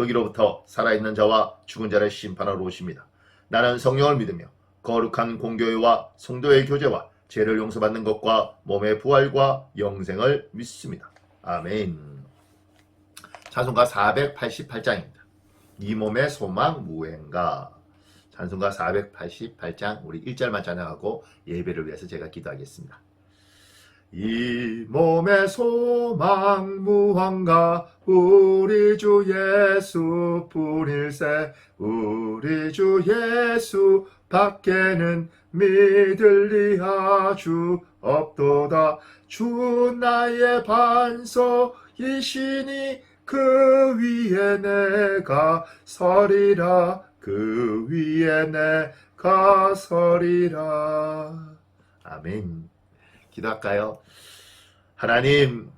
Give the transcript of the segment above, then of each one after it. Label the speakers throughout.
Speaker 1: 거기로부터 살아있는 자와 죽은 자를 심판하러 오십니다. 나는 성령을 믿으며 거룩한 공교회와 성도의 교제와 죄를 용서받는 것과 몸의 부활과 영생을 믿습니다. 아멘. 찬송가 488장입니다. 이 몸의 소망 무행가. 찬송가 488장 우리 1절만 찬양하고 예배를 위해서 제가 기도하겠습니다. 이 몸의 소망 무한가 우리 주 예수 뿐일세 우리 주 예수 밖에는 믿을 리 아주 없도다. 주 나의 반석이시니 그 위에 내가 서리라. 그 위에 내가 서리라. 아멘. 기도할까요? 하나님,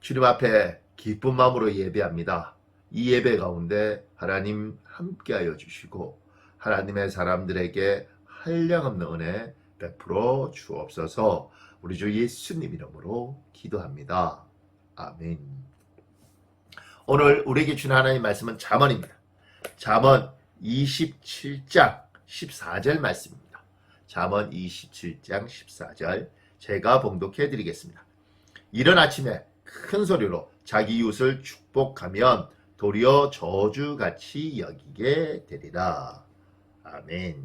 Speaker 1: 주님 앞에 기쁜 마음으로 예배합니다. 이 예배 가운데 하나님 함께하여 주시고 하나님의 사람들에게 한량없는 은혜 베풀어 주옵소서 우리 주 예수님 이름으로 기도합니다. 아멘. 오늘 우리에게 주는 하나님 말씀은 잠언입니다. 잠언 27장 14절 말씀입니다. 잠언 27장 14절 제가 봉독해 드리겠습니다. 이른 아침에 큰 소리로 자기 이웃을 축복하면 도리어 저주같이 여기게 되리라. 아멘.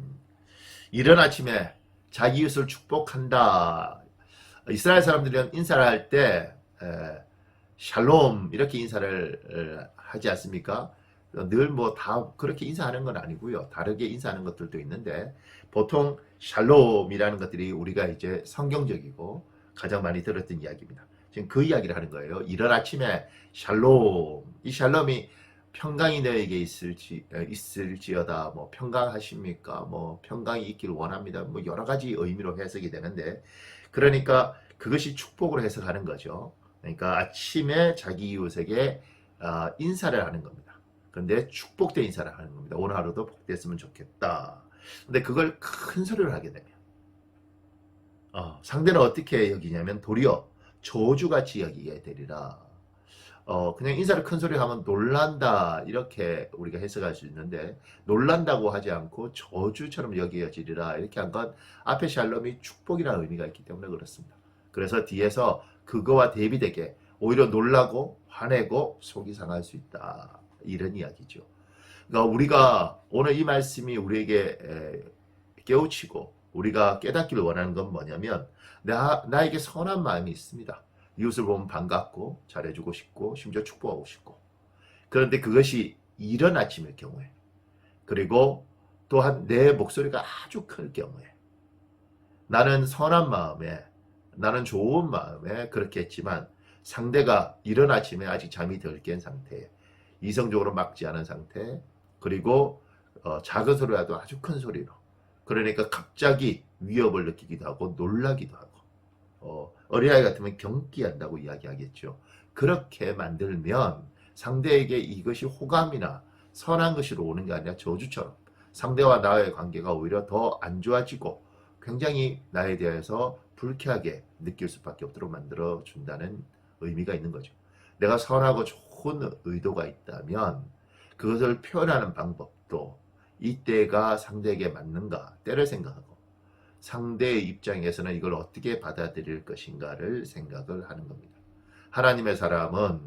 Speaker 1: 이른 아침에 자기 이웃을 축복한다. 이스라엘 사람들은 인사를 할 때 샬롬 이렇게 인사를 하지 않습니까? 늘 뭐 다 그렇게 인사하는 건 아니고요. 다르게 인사하는 것들도 있는데 보통 샬롬이라는 것들이 우리가 이제 성경적이고 가장 많이 들었던 이야기입니다. 지금 그 이야기를 하는 거예요. 이른 아침에 샬롬, 이 샬롬이 평강이 너에게 있을지 있을지어다. 뭐 평강하십니까? 뭐 평강이 있기를 원합니다. 뭐 여러 가지 의미로 해석이 되는데 그러니까 그것이 축복으로 해석하는 거죠. 그러니까 아침에 자기 이웃에게 아, 인사를 하는 겁니다. 그런데 축복된 인사를 하는 겁니다. 오늘 하루도 복됐으면 좋겠다. 근데 그걸 큰 소리를 하게 되면 어, 상대는 어떻게 여기냐면 도리어 저주같이 여기게 되리라. 어, 그냥 인사를 큰 소리 하면 놀란다 이렇게 우리가 해석할 수 있는데 놀란다고 하지 않고 저주처럼 여겨지리라 이렇게 한 건 앞에 샬롬이 축복이라는 의미가 있기 때문에 그렇습니다. 그래서 뒤에서 그거와 대비되게 오히려 놀라고 화내고 속이 상할 수 있다 이런 이야기죠. 그러니까 우리가 오늘 이 말씀이 우리에게 깨우치고 우리가 깨닫기를 원하는 건 뭐냐면 나, 나에게 선한 마음이 있습니다. 이웃을 보면 반갑고 잘해주고 싶고 심지어 축복하고 싶고 그런데 그것이 이른 아침일 경우에 그리고 또한 내 목소리가 아주 클 경우에 나는 선한 마음에 나는 좋은 마음에 그렇게 했지만 상대가 이른 아침에 아직 잠이 덜 깬 상태 이성적으로 막지 않은 상태 그리고 어, 작은 소리라도 아주 큰 소리로 그러니까 갑자기 위협을 느끼기도 하고 놀라기도 하고 어, 어린아이 같으면 경기한다고 이야기하겠죠. 그렇게 만들면 상대에게 이것이 호감이나 선한 것으로 오는 게 아니라 저주처럼 상대와 나의 관계가 오히려 더 안 좋아지고 굉장히 나에 대해서 불쾌하게 느낄 수밖에 없도록 만들어 준다는 의미가 있는 거죠. 내가 선하고 좋은 의도가 있다면 그것을 표현하는 방법도 이때가 상대에게 맞는가 때를 생각하고 상대의 입장에서는 이걸 어떻게 받아들일 것인가를 생각을 하는 겁니다. 하나님의 사람은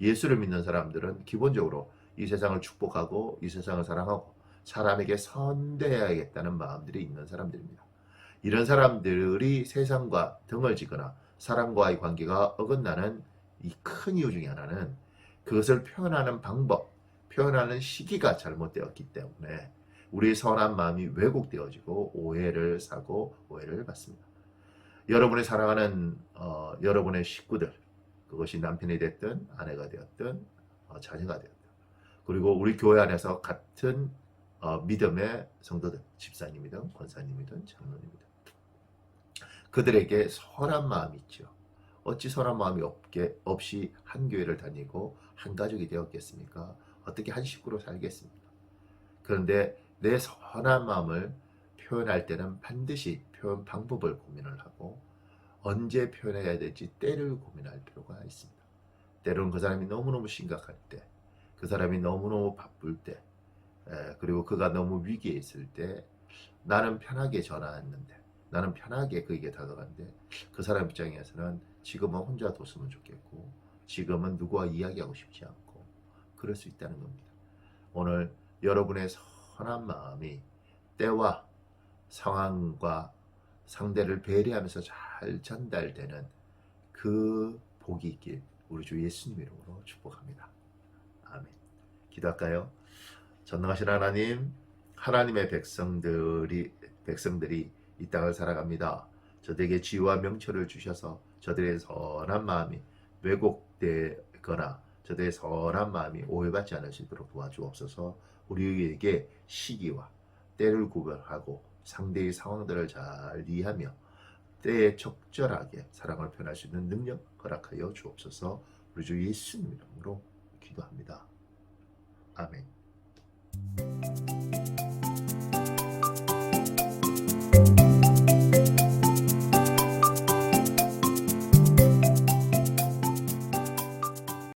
Speaker 1: 예수를 믿는 사람들은 기본적으로 이 세상을 축복하고 이 세상을 사랑하고 사람에게 선대해야겠다는 마음들이 있는 사람들입니다. 이런 사람들이 세상과 등을 지거나 사람과의 관계가 어긋나는 이 큰 이유 중에 하나는 그것을 표현하는 방법, 표현하는 시기가 잘못되었기 때문에 우리의 선한 마음이 왜곡되어지고 오해를 사고 오해를 받습니다. 여러분의 사랑하는 어, 여러분의 식구들 그것이 남편이 됐든 아내가 되었든 어, 자녀가 되었든 그리고 우리 교회 안에서 같은 어, 믿음의 성도들, 집사님이든 권사님이든 장로님이든 그들에게 선한 마음이 있죠. 어찌 선한 마음이 없게 없이 한 교회를 다니고 한 가족이 되었겠습니까? 어떻게 한 식구로 살겠습니까? 그런데 내 선한 마음을 표현할 때는 반드시 표현 방법을 고민을 하고 언제 표현해야 될지 때를 고민할 필요가 있습니다. 때로는 그 사람이 너무너무 심각할 때, 그 사람이 너무너무 바쁠 때, 에, 그리고 그가 너무 위기에 있을 때 나는 편하게 전화했는데 나는 편하게 그에게 다가갔는데 그 사람 입장에서는 지금은 혼자 뒀으면 좋겠고 지금은 누구와 이야기하고 싶지 않고 그럴 수 있다는 겁니다. 오늘 여러분의 선한 마음이 때와 상황과 상대를 배려하면서 잘 전달되는 그 복이 있길 우리 주 예수님 이름으로 축복합니다. 아멘. 기도할까요? 전능하신 하나님, 하나님의 백성들이 백성들이 이 땅을 살아갑니다. 저들에게 지혜와 명철을 주셔서 저들의 선한 마음이 왜곡되거나 저들의 선한 마음이 오해받지 않을 수 있도록 도와주옵소서. 우리에게 시기와 때를 구별하고 상대의 상황들을 잘 이해하며 때에 적절하게 사랑을 표현할 수 있는 능력 허락하여 주옵소서. 우리 주 예수님 이름으로 기도합니다. 아멘.